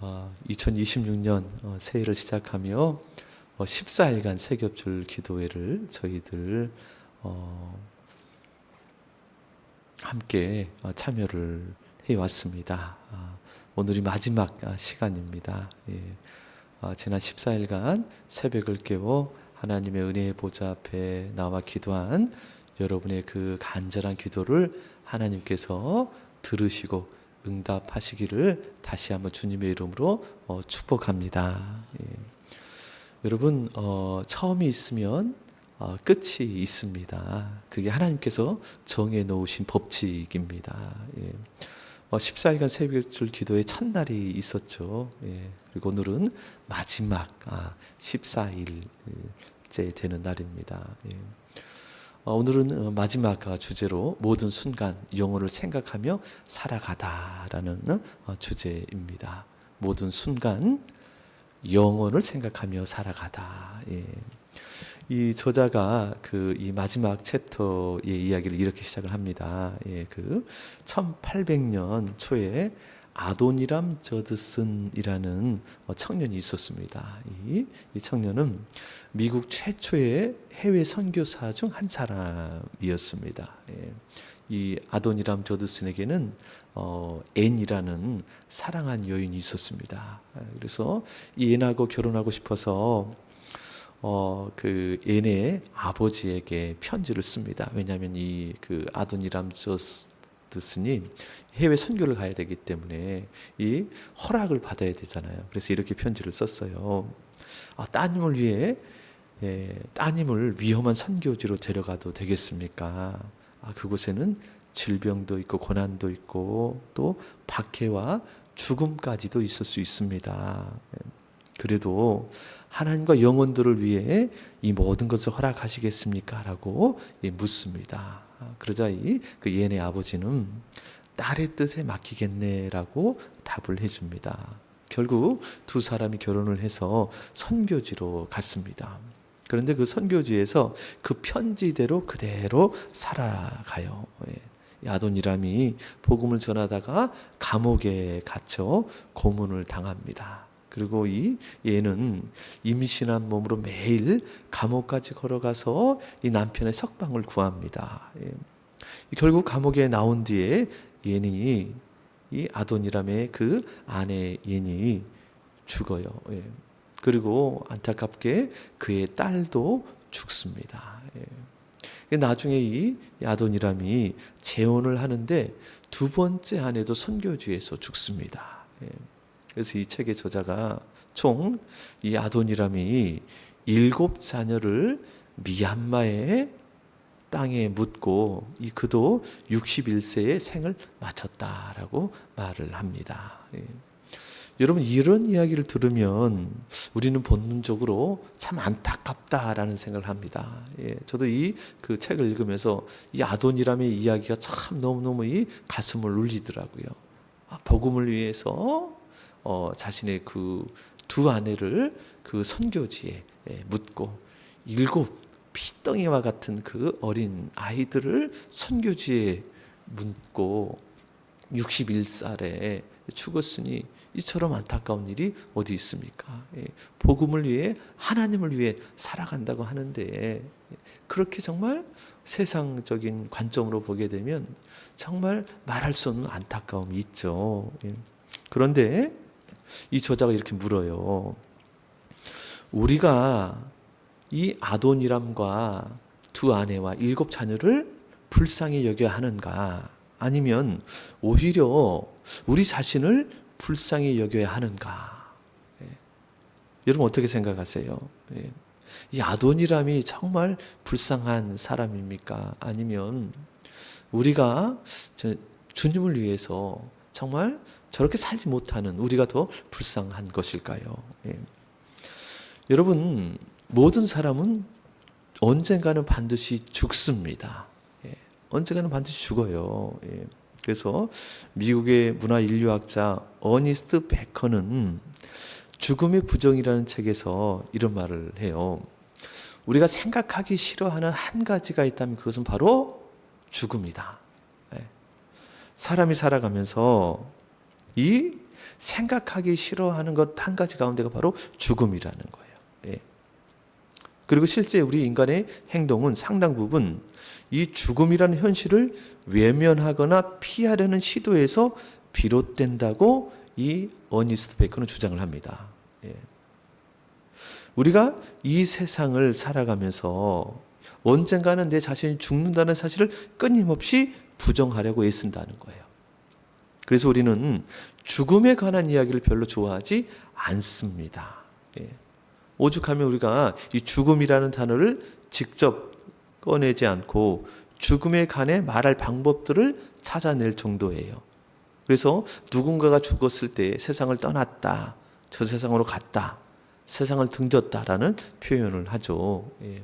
2026년 어, 새해를 시작하며 어, 14일간 세겹줄 기도회를 저희들 어, 함께 어, 참여를 해왔습니다. 아, 오늘이 마지막 아, 시간입니다. 예. 아, 지난 14일간 새벽을 깨워 하나님의 은혜의 보좌 앞에 나와 기도한 여러분의 그 간절한 기도를 하나님께서 들으시고 응답하시기를 다시 한번 주님의 이름으로 어, 축복합니다. 예. 여러분 어, 처음이 있으면 어, 끝이 있습니다. 그게 하나님께서 정해 놓으신 법칙입니다. 예. 어, 14일간 새벽줄 기도의 첫날이 있었죠. 예. 그리고 오늘은 마지막 아, 14일째 되는 날입니다. 예. 어, 오늘은 어, 마지막 어, 주제로 모든 순간 영혼을 생각하며 살아가다라는 어, 주제입니다. 모든 순간 영혼을 생각하며 살아가다. 예. 이 저자가 그 이 마지막 챕터의 이야기를 이렇게 시작을 합니다. 예, 그 1800년 초에 아도니람 저드슨이라는 어, 청년이 있었습니다. 이, 이 청년은 미국 최초의 해외 선교사 중 한 사람이었습니다. 예. 이 아도니람 저드슨에게는 어, 앤이라는 사랑한 여인이 있었습니다. 아, 그래서 이 앤하고 결혼하고 싶어서 어, 그 앤의 아버지에게 편지를 씁니다. 왜냐하면 이 그 아도니람 저 드슨이 해외 선교를 가야 되기 때문에 이 허락을 받아야 되잖아요. 그래서 이렇게 편지를 썼어요. 아, 따님을 위해 예, 따님을 위험한 선교지로 데려가도 되겠습니까? 아, 그곳에는 질병도 있고 고난도 있고 또 박해와 죽음까지도 있을 수 있습니다. 예, 그래도 하나님과 영혼들을 위해 이 모든 것을 허락하시겠습니까? 라고 예, 묻습니다. 아, 그러자 이그 얘네 아버지는 딸의 뜻에 맡기겠네라고 답을 해줍니다. 결국 두 사람이 결혼을 해서 선교지로 갔습니다. 그런데 그 선교지에서 그 편지대로 그대로 살아가요. 예. 이 아도니람이 복음을 전하다가 감옥에 갇혀 고문을 당합니다. 그리고 이 얘는 임신한 몸으로 매일 감옥까지 걸어가서 이 남편의 석방을 구합니다. 예. 결국 감옥에 나온 뒤에 얘니 이 아도니람의 그 아내 얘니 죽어요. 예. 그리고 안타깝게 그의 딸도 죽습니다. 예. 나중에 이 아도니람이 재혼을 하는데 두 번째 아내도 선교지에서 죽습니다. 예. 그래서 이 책의 저자가 총 이 아도니람이 일곱 자녀를 미얀마의 땅에 묻고 이 그도 61세에 생을 마쳤다라고 말을 합니다. 예. 여러분 이런 이야기를 들으면 우리는 본능적으로 참 안타깝다라는 생각을 합니다. 예, 저도 이 그 책을 읽으면서 이 아도니람의 이야기가 참 너무너무 이 가슴을 울리더라고요. 아, 복음을 위해서 어, 자신의 그 두 아내를 그 선교지에 예, 묻고 일곱 피덩이와 같은 그 어린 아이들을 선교지에 묻고 61살에 죽었으니 이처럼 안타까운 일이 어디 있습니까? 예, 복음을 위해 하나님을 위해 살아간다고 하는데 그렇게 정말 세상적인 관점으로 보게 되면 정말 말할 수 없는 안타까움이 있죠. 예. 그런데 이 저자가 이렇게 물어요. 우리가 이 아도니람과 두 아내와 일곱 자녀를 불쌍히 여겨야 하는가? 아니면 오히려 우리 자신을 불쌍히 여겨야 하는가? 예. 여러분 어떻게 생각하세요? 예. 이 아도니람이 정말 불쌍한 사람입니까? 아니면 우리가 주님을 위해서 정말 저렇게 살지 못하는 우리가 더 불쌍한 것일까요? 예. 여러분 모든 사람은 언젠가는 반드시 죽습니다. 예. 언젠가는 반드시 죽어요. 예. 그래서 미국의 문화 인류학자 어니스트 베커는 죽음의 부정이라는 책에서 이런 말을 해요. 우리가 생각하기 싫어하는 한 가지가 있다면 그것은 바로 죽음이다. 예. 사람이 살아가면서 이 생각하기 싫어하는 것 한 가지 가운데가 바로 죽음이라는 거예요. 예. 그리고 실제 우리 인간의 행동은 상당 부분 이 죽음이라는 현실을 외면하거나 피하려는 시도에서 비롯된다고 이 어니스트 베이커는 주장을 합니다. 예. 우리가 이 세상을 살아가면서 언젠가는 내 자신이 죽는다는 사실을 끊임없이 부정하려고 애쓴다는 거예요. 그래서 우리는 죽음에 관한 이야기를 별로 좋아하지 않습니다. 예. 오죽하면 우리가 이 죽음이라는 단어를 직접 꺼내지 않고 죽음에 관해 말할 방법들을 찾아낼 정도예요. 그래서 누군가가 죽었을 때 세상을 떠났다, 저 세상으로 갔다, 세상을 등졌다라는 표현을 하죠. 예.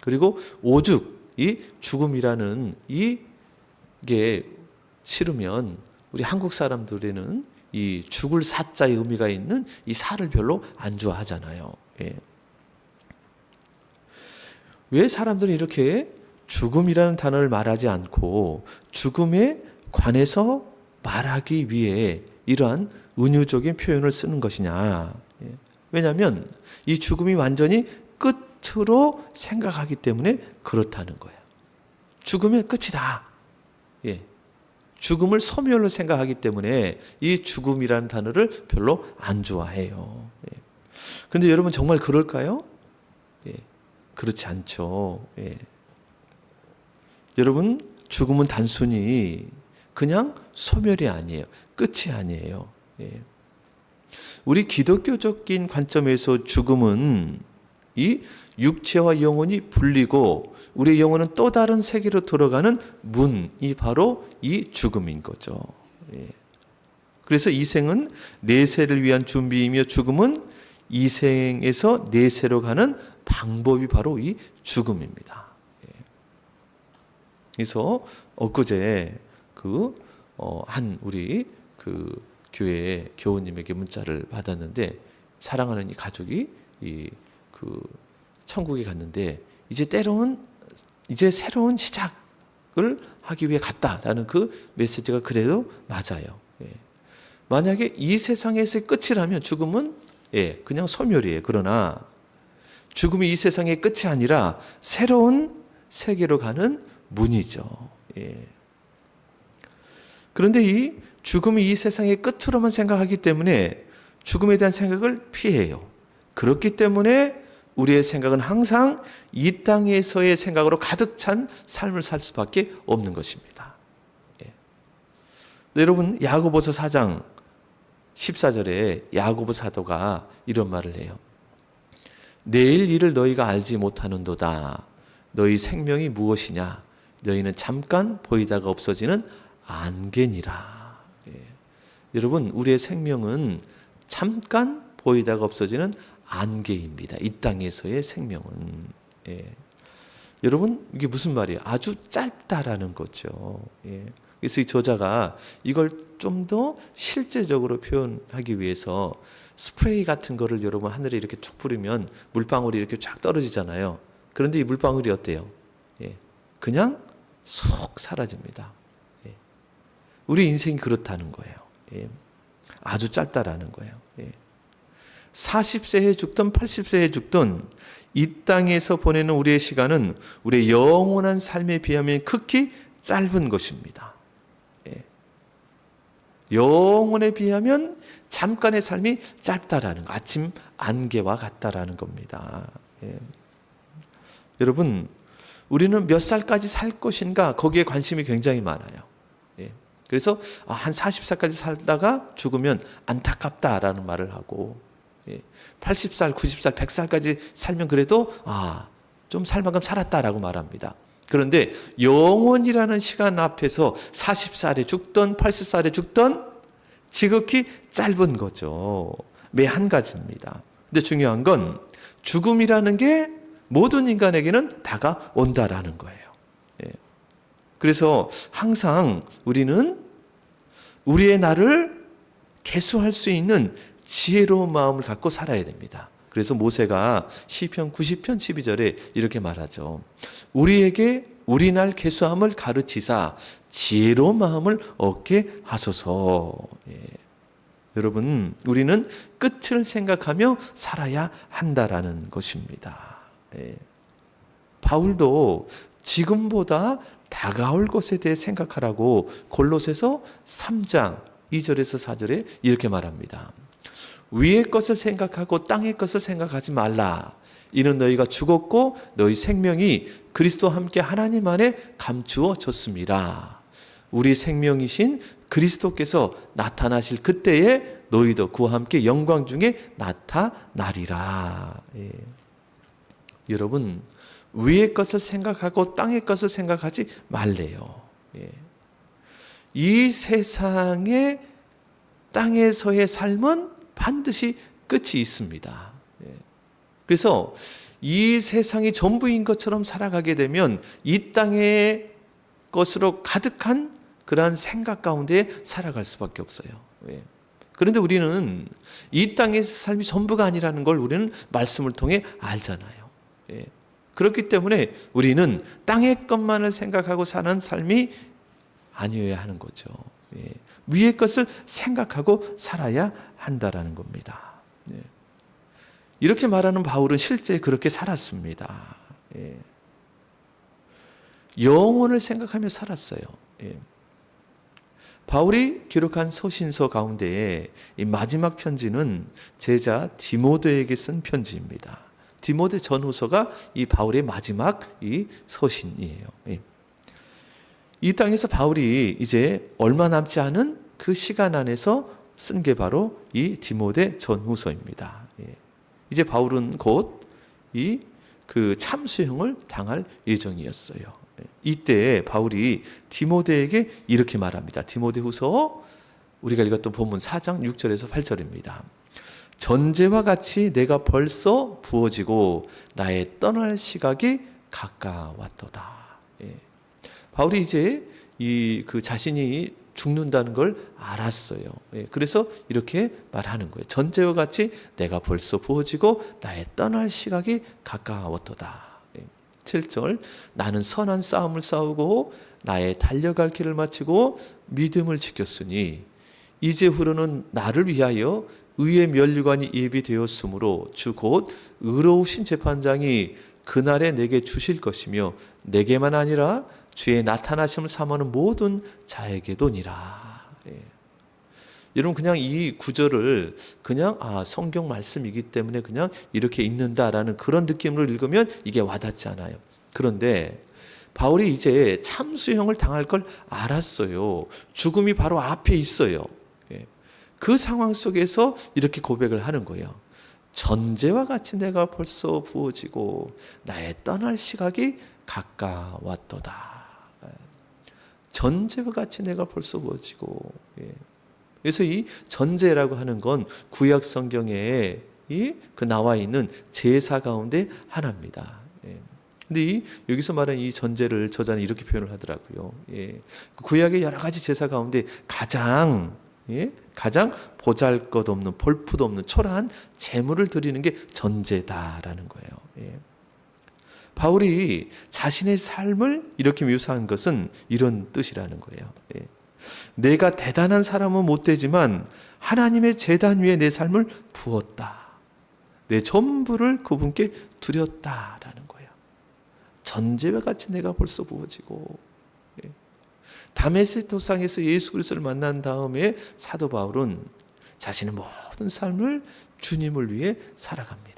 그리고 오죽 이 죽음이라는 이 게 싫으면 우리 한국 사람들에는 이 죽을 사자의 의미가 있는 이 사를 별로 안 좋아하잖아요. 예. 왜 사람들은 이렇게 죽음이라는 단어를 말하지 않고 죽음에 관해서 말하기 위해 이러한 은유적인 표현을 쓰는 것이냐? 예. 왜냐하면 이 죽음이 완전히 끝으로 생각하기 때문에 그렇다는 거예요. 죽음의 끝이다. 예. 죽음을 소멸로 생각하기 때문에 이 죽음이라는 단어를 별로 안 좋아해요. 예. 그런데 여러분 정말 그럴까요? 예. 그렇지 않죠. 예. 여러분 죽음은 단순히 그냥 소멸이 아니에요. 끝이 아니에요. 예. 우리 기독교적인 관점에서 죽음은 이 육체와 영혼이 분리고 우리의 영혼은 또 다른 세계로 들어가는 문이 바로 이 죽음인 거죠. 예. 그래서 이 생은 내세를 위한 준비이며 죽음은 이 생에서 내세로 가는 방법이 바로 이 죽음입니다. 예. 그래서 엊그제 그 어, 한 우리 그 교회 교우님에게 문자를 받았는데 사랑하는 이 가족이 이 그 천국에 갔는데 이제 때로운 이제 새로운 시작을 하기 위해 갔다라는 그 메시지가 그래도 맞아요. 예. 만약에 이 세상에서의 끝이라면 죽음은 예, 그냥 소멸이에요. 그러나 죽음이 이 세상의 끝이 아니라 새로운 세계로 가는 문이죠. 예. 그런데 이 죽음이 이 세상의 끝으로만 생각하기 때문에 죽음에 대한 생각을 피해요. 그렇기 때문에 우리의 생각은 항상 이 땅에서의 생각으로 가득 찬 삶을 살 수밖에 없는 것입니다. 예. 여러분 야고보서 4장 14절에 야고보 사도가 이런 말을 해요. 내일 일을 너희가 알지 못하는도다. 너희 생명이 무엇이냐? 너희는 잠깐 보이다가 없어지는 안개니라. 예. 여러분 우리의 생명은 잠깐 보이다가 없어지는 안개입니다. 이 땅에서의 생명은. 예. 여러분, 이게 무슨 말이에요? 아주 짧다라는 거죠. 예. 그래서 이 저자가 이걸 좀 더 실제적으로 표현하기 위해서 스프레이 같은 거를 여러분 하늘에 이렇게 쭉 뿌리면 물방울이 이렇게 쫙 떨어지잖아요. 그런데 이 물방울이 어때요? 예. 그냥 쏙 사라집니다. 예. 우리 인생이 그렇다는 거예요. 예. 아주 짧다라는 거예요. 예. 40세에 죽든 80세에 죽든 이 땅에서 보내는 우리의 시간은 우리의 영원한 삶에 비하면 극히 짧은 것입니다. 예. 영원에 비하면 잠깐의 삶이 짧다라는 거, 아침 안개와 같다라는 겁니다. 예. 여러분, 우리는 몇 살까지 살 것인가 거기에 관심이 굉장히 많아요. 예. 그래서 아, 한 40살까지 살다가 죽으면 안타깝다라는 말을 하고 80살, 90살, 100살까지 살면 그래도 아, 좀 살 만큼 살았다라고 말합니다. 그런데 영원이라는 시간 앞에서 40살에 죽던 80살에 죽던 지극히 짧은 거죠. 매 한 가지입니다. 근데 중요한 건 죽음이라는 게 모든 인간에게는 다가온다라는 거예요. 예. 그래서 항상 우리는 우리의 날을 개수할 수 있는 지혜로운 마음을 갖고 살아야 됩니다. 그래서 모세가 시편 90편 12절에 이렇게 말하죠. 우리에게 우리 날 개수함을 가르치사 지혜로운 마음을 얻게 하소서. 예. 여러분, 우리는 끝을 생각하며 살아야 한다라는 것입니다. 예. 바울도 지금보다 다가올 것에 대해 생각하라고 골로새서 3장 2절에서 4절에 이렇게 말합니다. 위의 것을 생각하고 땅의 것을 생각하지 말라. 이는 너희가 죽었고 너희 생명이 그리스도와 함께 하나님 안에 감추어졌습니다. 우리 생명이신 그리스도께서 나타나실 그때에 너희도 그와 함께 영광 중에 나타나리라. 예. 여러분 위의 것을 생각하고 땅의 것을 생각하지 말래요. 예. 이 세상의 땅에서의 삶은 반드시 끝이 있습니다. 예. 그래서 이 세상이 전부인 것처럼 살아가게 되면 이 땅의 것으로 가득한 그러한 생각 가운데 살아갈 수밖에 없어요. 예. 그런데 우리는 이 땅의 삶이 전부가 아니라는 걸 우리는 말씀을 통해 알잖아요. 예. 그렇기 때문에 우리는 땅의 것만을 생각하고 사는 삶이 아니어야 하는 거죠. 예. 위의 것을 생각하고 살아야 한다라는 겁니다. 예. 이렇게 말하는 바울은 실제 그렇게 살았습니다. 예. 영혼을 생각하며 살았어요. 예. 바울이 기록한 서신서 가운데에 이 마지막 편지는 제자 디모데에게 쓴 편지입니다. 디모데 전후서가 이 바울의 마지막 이 서신이에요. 예. 이 땅에서 바울이 이제 얼마 남지 않은 그 시간 안에서 쓴 게 바로 이 디모데 전후서입니다. 예. 이제 바울은 곧 이 그 참수형을 당할 예정이었어요. 예. 이때 바울이 디모데에게 이렇게 말합니다. 디모데 후서 우리가 읽었던 본문 4장 6절에서 8절입니다. 전제와 같이 내가 벌써 부어지고 나의 떠날 시각이 가까웠도다. 예. 바울이 이제 이 그 자신이 죽는다는 걸 알았어요. 예. 그래서 이렇게 말하는 거예요. 전제와 같이 내가 벌써 부어지고 나의 떠날 시각이 가까웠도다. 예. 7절 나는 선한 싸움을 싸우고 나의 달려갈 길을 마치고 믿음을 지켰으니 이제 후로는 나를 위하여 의의 면류관이 예비되었으므로 주 곧 의로우신 재판장이 그날에 내게 주실 것이며 내게만 아니라 주의 나타나심을 삼하는 모든 자에게도니라. 예. 여러분 그냥 이 구절을 그냥 아 성경 말씀이기 때문에 그냥 이렇게 읽는다라는 그런 느낌으로 읽으면 이게 와닿지 않아요. 그런데 바울이 이제 참수형을 당할 걸 알았어요. 죽음이 바로 앞에 있어요. 예. 그 상황 속에서 이렇게 고백을 하는 거예요. 전제와 같이 내가 벌써 부어지고 나의 떠날 시각이 가까웠도다. 전제와 같이 내가 벌써 부어지고. 예. 그래서 이 전제라고 하는 건 구약 성경에 이 그 나와 있는 제사 가운데 하나입니다. 예. 근데 이 여기서 말하는 이 전제를 저자는 이렇게 표현을 하더라고요. 예. 구약의 여러 가지 제사 가운데 가장 예? 가장 보잘것없는 볼품도 없는 초라한 제물을 드리는 게 전제다라는 거예요. 예. 바울이 자신의 삶을 이렇게 묘사한 것은 이런 뜻이라는 거예요. 예. 내가 대단한 사람은 못 되지만 하나님의 재단 위에 내 삶을 부었다. 내 전부를 그분께 드렸다라는 거예요. 전제와 같이 내가 벌써 부어지고 예. 다메섹 도상에서 예수 그리스도를 만난 다음에 사도 바울은 자신의 모든 삶을 주님을 위해 살아갑니다.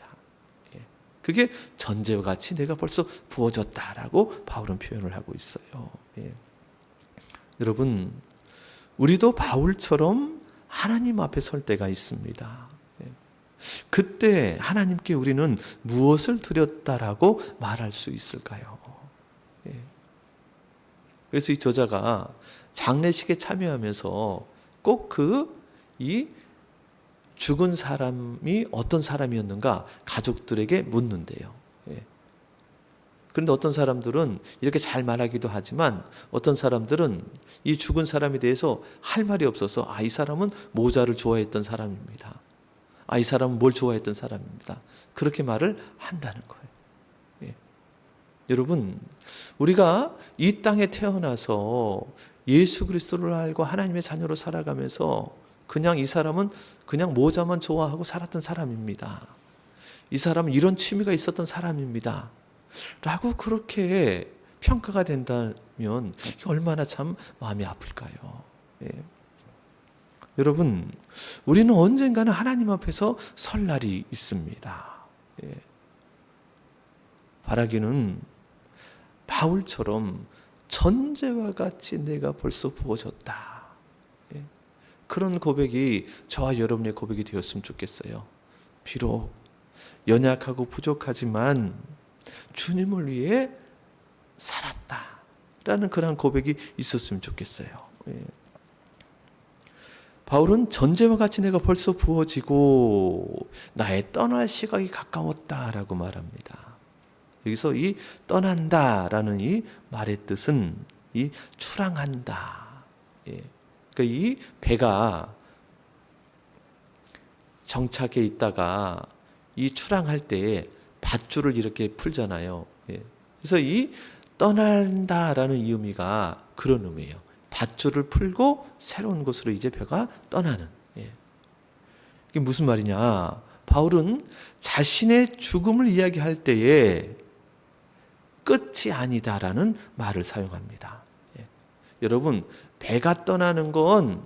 예. 그게 전제와 같이 내가 벌써 부어졌다라고 바울은 표현을 하고 있어요. 예. 여러분, 우리도 바울처럼 하나님 앞에 설 때가 있습니다. 예. 그때 하나님께 우리는 무엇을 드렸다라고 말할 수 있을까요? 예. 그래서 이 저자가 장례식에 참여하면서 꼭그이 죽은 사람이 어떤 사람이었는가 가족들에게 묻는데요. 예. 그런데 어떤 사람들은 이렇게 잘 말하기도 하지만 어떤 사람들은 이 죽은 사람에 대해서 할 말이 없어서 아, 이 사람은 모자를 좋아했던 사람입니다. 아, 이 사람은 뭘 좋아했던 사람입니다. 그렇게 말을 한다는 거예요. 예. 여러분, 우리가 이 땅에 태어나서 예수 그리스도를 알고 하나님의 자녀로 살아가면서 그냥 이 사람은 그냥 모자만 좋아하고 살았던 사람입니다. 이 사람은 이런 취미가 있었던 사람입니다. 라고 그렇게 평가가 된다면 얼마나 참 마음이 아플까요? 예. 여러분, 우리는 언젠가는 하나님 앞에서 설 날이 있습니다. 예. 바라기는 바울처럼 전제와 같이 내가 벌써 부어졌다. 예. 그런 고백이 저와 여러분의 고백이 되었으면 좋겠어요. 비록 연약하고 부족하지만 주님을 위해 살았다라는 그런 고백이 있었으면 좋겠어요. 예. 바울은 전제와 같이 내가 벌써 부어지고 나의 떠날 시각이 가까웠다라고 말합니다. 여기서 이 떠난다라는 이 말의 뜻은 이 출항한다. 예. 그러니까 이 배가 정착해 있다가 이 출항할 때 밧줄을 이렇게 풀잖아요. 예. 그래서 이 떠난다라는 이 의미가 그런 의미예요. 밧줄을 풀고 새로운 곳으로 이제 배가 떠나는. 예. 이게 무슨 말이냐? 바울은 자신의 죽음을 이야기할 때에 끝이 아니다라는 말을 사용합니다. 예. 여러분 배가 떠나는 건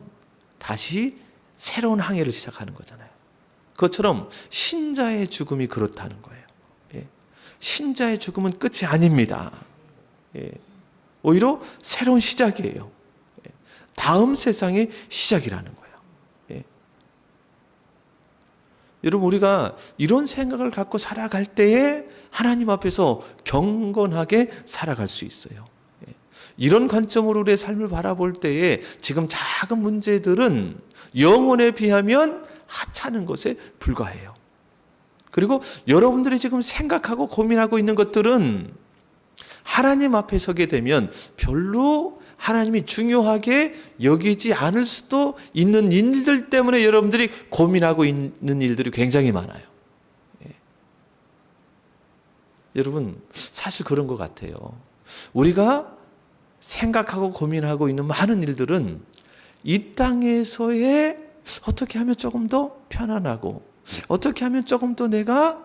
다시 새로운 항해를 시작하는 거잖아요. 그것처럼 신자의 죽음이 그렇다는 거예요. 예. 신자의 죽음은 끝이 아닙니다. 예. 오히려 새로운 시작이에요. 예. 다음 세상의 시작이라는 거예요. 예. 여러분 우리가 이런 생각을 갖고 살아갈 때에 하나님 앞에서 경건하게 살아갈 수 있어요. 예. 이런 관점으로 우리의 삶을 바라볼 때에 지금 작은 문제들은 영혼에 비하면 하찮은 것에 불과해요. 그리고 여러분들이 지금 생각하고 고민하고 있는 것들은 하나님 앞에 서게 되면 별로 하나님이 중요하게 여기지 않을 수도 있는 일들 때문에 여러분들이 고민하고 있는 일들이 굉장히 많아요. 예. 여러분, 사실 그런 것 같아요. 우리가 생각하고 고민하고 있는 많은 일들은 이 땅에서의 어떻게 하면 조금 더 편안하고 어떻게 하면 조금 더 내가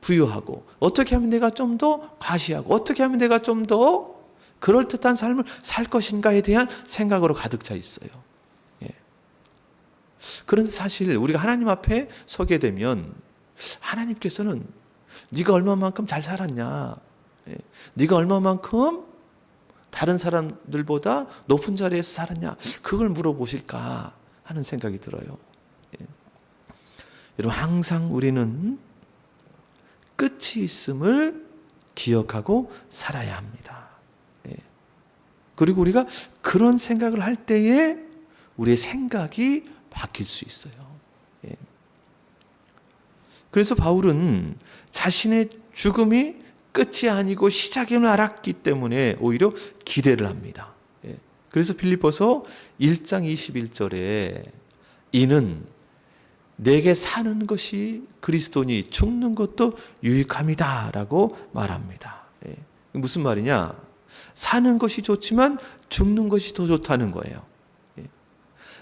부유하고 어떻게 하면 내가 좀 더 과시하고 어떻게 하면 내가 좀 더 그럴듯한 삶을 살 것인가에 대한 생각으로 가득 차 있어요. 예. 그런데 사실 우리가 하나님 앞에 서게 되면 하나님께서는 네가 얼마만큼 잘 살았냐, 예. 네가 얼마만큼 다른 사람들보다 높은 자리에서 살았냐, 그걸 물어보실까 하는 생각이 들어요. 예. 여러분 항상 우리는 끝이 있음을 기억하고 살아야 합니다. 예. 그리고 우리가 그런 생각을 할 때에 우리의 생각이 바뀔 수 있어요. 예. 그래서 바울은 자신의 죽음이 끝이 아니고 시작임을 알았기 때문에 오히려 기대를 합니다. 예. 그래서 빌립보서 1장 21절에 이는 내게 사는 것이 그리스도니 죽는 것도 유익함이다라고 말합니다. 예. 무슨 말이냐? 사는 것이 좋지만 죽는 것이 더 좋다는 거예요.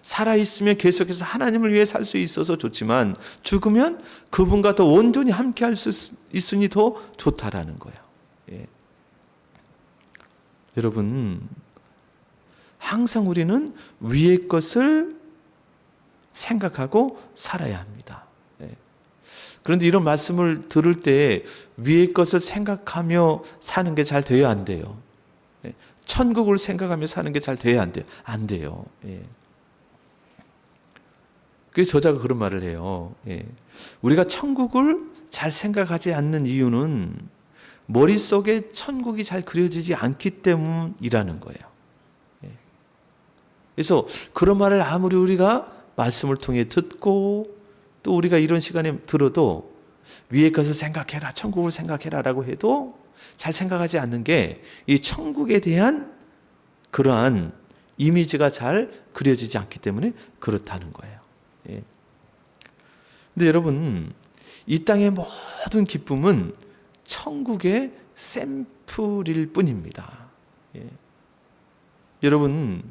예. 살아 있으면 계속해서 하나님을 위해 살 수 있어서 좋지만 죽으면 그분과 더 온전히 함께 할 수 있으니 더 좋다라는 거예요. 예. 여러분 항상 우리는 위의 것을 생각하고 살아야 합니다. 예. 그런데 이런 말씀을 들을 때 위의 것을 생각하며 사는 게 잘 돼야 안 돼요. 예. 천국을 생각하며 사는 게 잘 돼야 안 돼요. 안 돼요. 예. 그래서 저자가 그런 말을 해요. 예. 우리가 천국을 잘 생각하지 않는 이유는 머릿속에 천국이 잘 그려지지 않기 때문이라는 거예요. 예. 그래서 그런 말을 아무리 우리가 말씀을 통해 듣고 또 우리가 이런 시간에 들어도 위의 것을 생각해라, 천국을 생각해라 라고 해도 잘 생각하지 않는 게 이 천국에 대한 그러한 이미지가 잘 그려지지 않기 때문에 그렇다는 거예요. 예. 근데 여러분, 이 땅의 모든 기쁨은 천국의 샘플일 뿐입니다. 예. 여러분,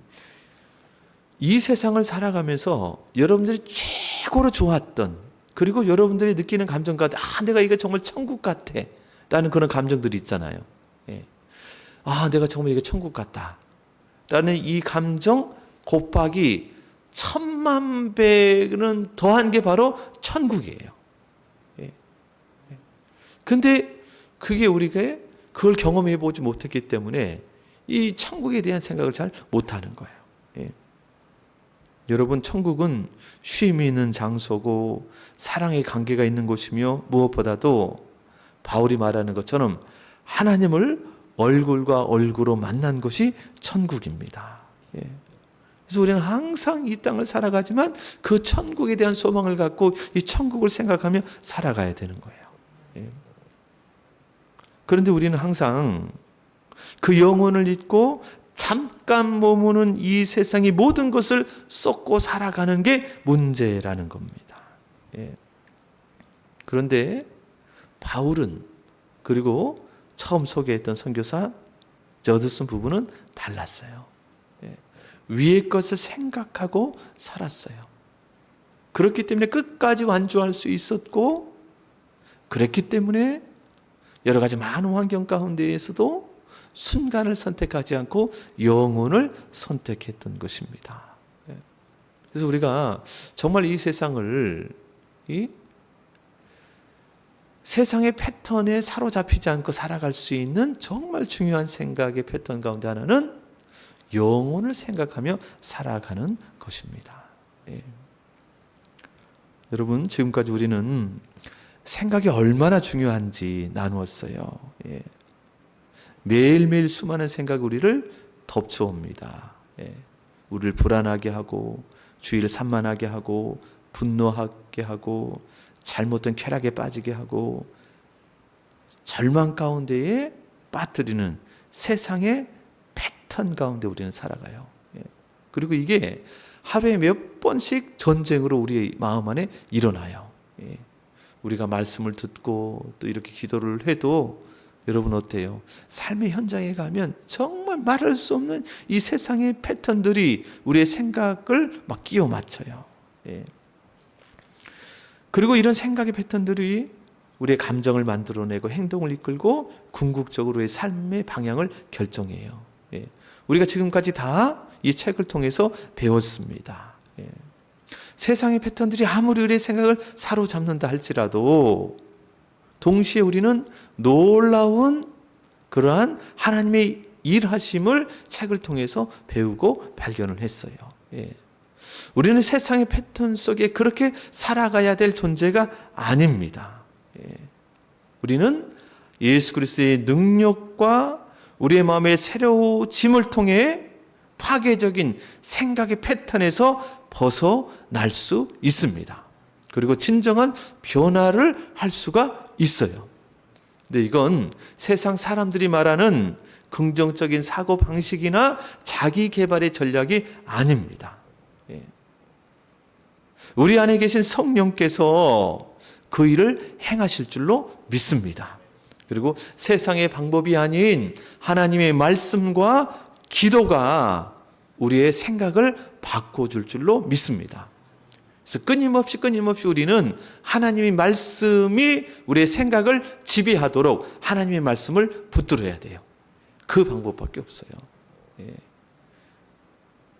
이 세상을 살아가면서 여러분들이 최고로 좋았던 그리고 여러분들이 느끼는 감정과 아 내가 이게 정말 천국 같아 라는 그런 감정들이 있잖아요. 예. 아 내가 정말 이게 천국 같다 라는 이 감정 곱하기 천만 배는 더한 게 바로 천국이에요. 예. 예. 근데 그게 우리가 그걸 경험해 보지 못했기 때문에 이 천국에 대한 생각을 잘 못하는 거예요. 예. 여러분, 천국은 쉼이 있는 장소고 사랑의 관계가 있는 곳이며 무엇보다도 바울이 말하는 것처럼 하나님을 얼굴과 얼굴로 만난 곳이 천국입니다. 예. 그래서 우리는 항상 이 땅을 살아가지만 그 천국에 대한 소망을 갖고 이 천국을 생각하며 살아가야 되는 거예요. 예. 그런데 우리는 항상 그 영혼을 잊고 잠깐 머무는 이 세상의 모든 것을 쏟고 살아가는 게 문제라는 겁니다. 예. 그런데 바울은 그리고 처음 소개했던 선교사 저드슨 부부는 달랐어요. 예. 위의 것을 생각하고 살았어요. 그렇기 때문에 끝까지 완주할 수 있었고, 그랬기 때문에 여러 가지 많은 환경 가운데에서도 순간을 선택하지 않고 영혼을 선택했던 것입니다. 예. 그래서 우리가 정말 이 세상을 이 세상의 패턴에 사로잡히지 않고 살아갈 수 있는 정말 중요한 생각의 패턴 가운데 하나는 영혼을 생각하며 살아가는 것입니다. 예. 여러분, 지금까지 우리는 생각이 얼마나 중요한지 나누었어요. 예. 매일매일 수많은 생각이 우리를 덮쳐옵니다. 예. 우리를 불안하게 하고, 주의를 산만하게 하고, 분노하게 하고, 잘못된 쾌락에 빠지게 하고 절망 가운데에 빠뜨리는 세상의 패턴 가운데 우리는 살아가요. 예. 그리고 이게 하루에 몇 번씩 전쟁으로 우리의 마음 안에 일어나요. 예. 우리가 말씀을 듣고 또 이렇게 기도를 해도 여러분 어때요? 삶의 현장에 가면 정말 말할 수 없는 이 세상의 패턴들이 우리의 생각을 막 끼워 맞춰요. 예. 그리고 이런 생각의 패턴들이 우리의 감정을 만들어내고 행동을 이끌고 궁극적으로의 삶의 방향을 결정해요. 예. 우리가 지금까지 다 이 책을 통해서 배웠습니다. 예. 세상의 패턴들이 아무리 우리의 생각을 사로잡는다 할지라도 동시에 우리는 놀라운 그러한 하나님의 일하심을 책을 통해서 배우고 발견을 했어요. 예. 우리는 세상의 패턴 속에 그렇게 살아가야 될 존재가 아닙니다. 예. 우리는 예수 그리스도의 능력과 우리의 마음의 새로워짐을 통해 파괴적인 생각의 패턴에서 벗어날 수 있습니다. 그리고 진정한 변화를 할 수가 있어요. 근데 이건 세상 사람들이 말하는 긍정적인 사고 방식이나 자기 개발의 전략이 아닙니다. 예. 우리 안에 계신 성령께서 그 일을 행하실 줄로 믿습니다. 그리고 세상의 방법이 아닌 하나님의 말씀과 기도가 우리의 생각을 바꿔줄 줄로 믿습니다. 그래서 끊임없이 끊임없이 우리는 하나님의 말씀이 우리의 생각을 지배하도록 하나님의 말씀을 붙들어야 돼요. 그 방법밖에 없어요. 예.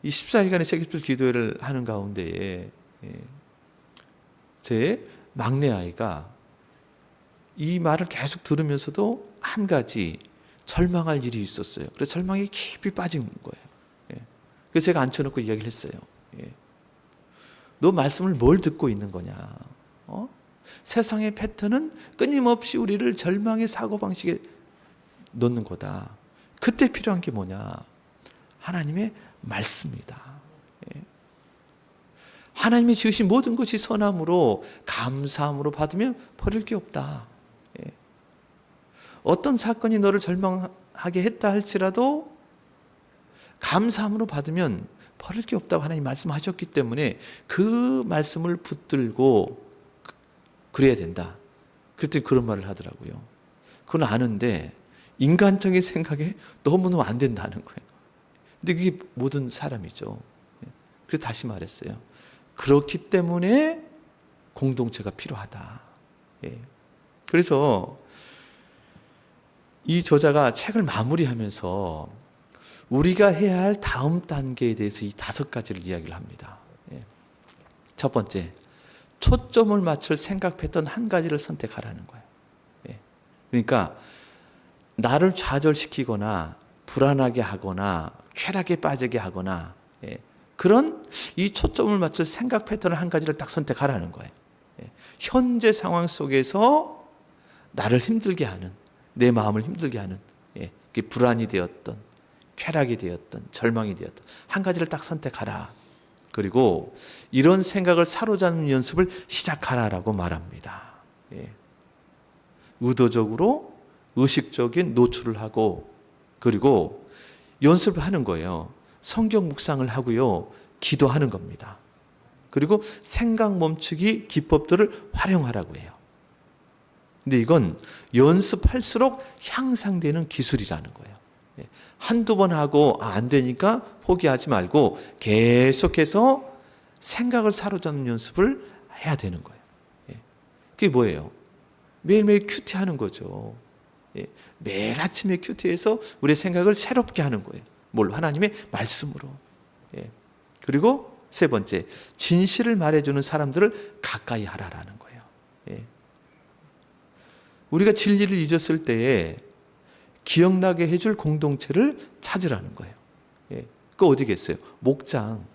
이 14일간의 세계별 기도회를 하는 가운데에 예. 제 막내 아이가 이 말을 계속 들으면서도 한 가지 절망할 일이 있었어요. 그래서 절망에 깊이 빠진 거예요. 예. 그래서 제가 앉혀놓고 이야기를 했어요. 예. 너 말씀을 뭘 듣고 있는 거냐? 어? 세상의 패턴은 끊임없이 우리를 절망의 사고방식에 놓는 거다. 그때 필요한 게 뭐냐? 하나님의 말씀이다. 예. 하나님이 지으신 모든 것이 선함으로 감사함으로 받으면 버릴 게 없다. 예. 어떤 사건이 너를 절망하게 했다 할지라도 감사함으로 받으면 버릴 게 없다고 하나님 말씀하셨기 때문에 그 말씀을 붙들고 그- 그래야 된다. 그랬더니 그런 말을 하더라고요. 그건 아는데 인간적인 생각에 너무너무 안 된다는 거예요. 근데 그게 모든 사람이죠. 그래서 다시 말했어요. 그렇기 때문에 공동체가 필요하다. 예. 그래서 이 저자가 책을 마무리하면서 우리가 해야 할 다음 단계에 대해서 이 다섯 가지를 이야기를 합니다. 예. 첫 번째, 초점을 맞출 생각 패턴 한 가지를 선택하라는 거예요. 예. 그러니까 나를 좌절시키거나 불안하게 하거나 쾌락에 빠지게 하거나 예. 그런 이 초점을 맞출 생각 패턴을 한 가지를 딱 선택하라는 거예요. 예. 현재 상황 속에서 나를 힘들게 하는 내 마음을 힘들게 하는 예. 불안이 되었던 쾌락이 되었던 절망이 되었던 한 가지를 딱 선택하라. 그리고 이런 생각을 사로잡는 연습을 시작하라라고 말합니다. 예. 의도적으로 의식적인 노출을 하고 그리고 연습을 하는 거예요. 성경 묵상을 하고요. 기도하는 겁니다. 그리고 생각 멈추기 기법들을 활용하라고 해요. 근데 이건 연습할수록 향상되는 기술이라는 거예요. 예. 한두 번 하고 아, 안 되니까 포기하지 말고 계속해서 생각을 사로잡는 연습을 해야 되는 거예요. 예. 그게 뭐예요? 매일매일 큐티 하는 거죠. 예. 매일 아침에 큐티해서 우리의 생각을 새롭게 하는 거예요. 뭘? 하나님의 말씀으로. 예. 그리고 세 번째, 진실을 말해주는 사람들을 가까이 하라라는 거예요. 예. 우리가 진리를 잊었을 때에 기억나게 해줄 공동체를 찾으라는 거예요. 예. 그 어디겠어요? 목장,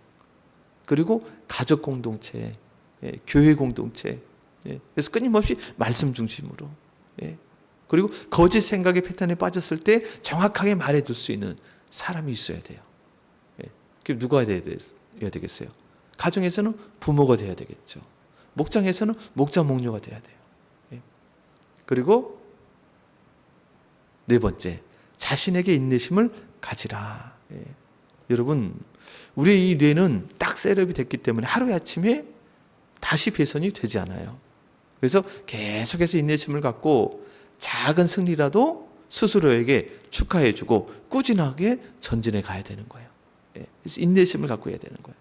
그리고 가족 공동체, 예. 교회 공동체. 예. 그래서 끊임없이 말씀 중심으로. 예. 그리고 거짓 생각의 패턴에 빠졌을 때 정확하게 말해줄 수 있는 사람이 있어야 돼요. 예. 누가 돼야 되겠어요? 가정에서는 부모가 돼야 되겠죠. 목장에서는 목자 목녀가 돼야 돼요. 예. 그리고 네 번째, 자신에게 인내심을 가지라. 예. 여러분, 우리의 이 뇌는 딱 셋업이 됐기 때문에 하루 아침에 다시 배선이 되지 않아요. 그래서 계속해서 인내심을 갖고 작은 승리라도 스스로에게 축하해주고 꾸준하게 전진해 가야 되는 거예요. 예. 그래서 인내심을 갖고 해야 되는 거예요.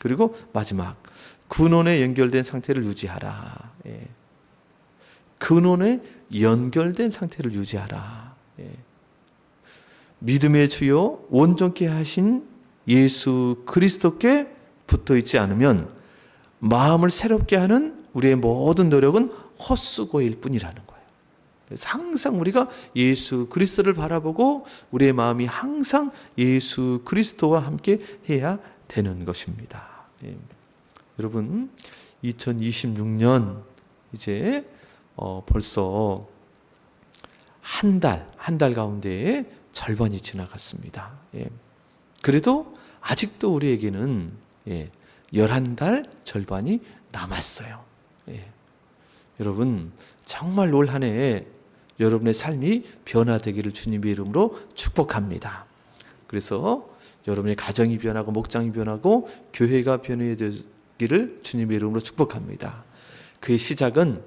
그리고 마지막 근원에 연결된 상태를 유지하라. 예. 근원에 연결된 상태를 유지하라. 예. 믿음의 주요 온전케 하신 예수 그리스도께 붙어 있지 않으면 마음을 새롭게 하는 우리의 모든 노력은 헛수고일 뿐이라는 거예요. 그래서 항상 우리가 예수 그리스도를 바라보고 우리의 마음이 항상 예수 그리스도와 함께 해야 되는 것입니다. 예. 여러분, 2026년 이제 어, 벌써 한 달, 한 달 가운데 절반이 지나갔습니다. 예. 그래도 아직도 우리에게는 예, 11달 절반이 남았어요. 예. 여러분, 정말 올 한 해 여러분의 삶이 변화되기를 주님의 이름으로 축복합니다. 그래서 여러분의 가정이 변하고 목장이 변하고 교회가 변화되기를 주님의 이름으로 축복합니다. 그의 시작은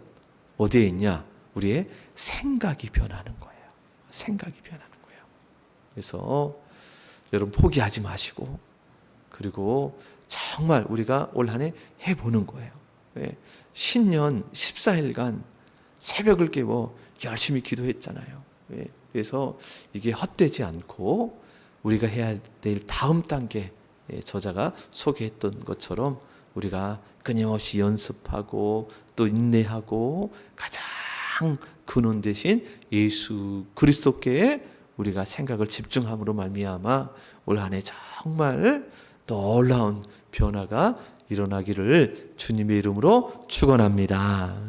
어디에 있냐? 우리의 생각이 변하는 거예요. 생각이 변하는 거예요. 그래서 여러분 포기하지 마시고 그리고 정말 우리가 올 한 해 해보는 거예요. 왜? 신년 14일간 새벽을 깨워 열심히 기도했잖아요. 왜? 그래서 이게 헛되지 않고 우리가 해야 될 다음 단계 예, 저자가 소개했던 것처럼 우리가 끊임없이 연습하고 또 인내하고 가장 근원 대신 예수 그리스도께 우리가 생각을 집중함으로 말미암아 올 한해 정말 놀라운 변화가 일어나기를 주님의 이름으로 축원합니다.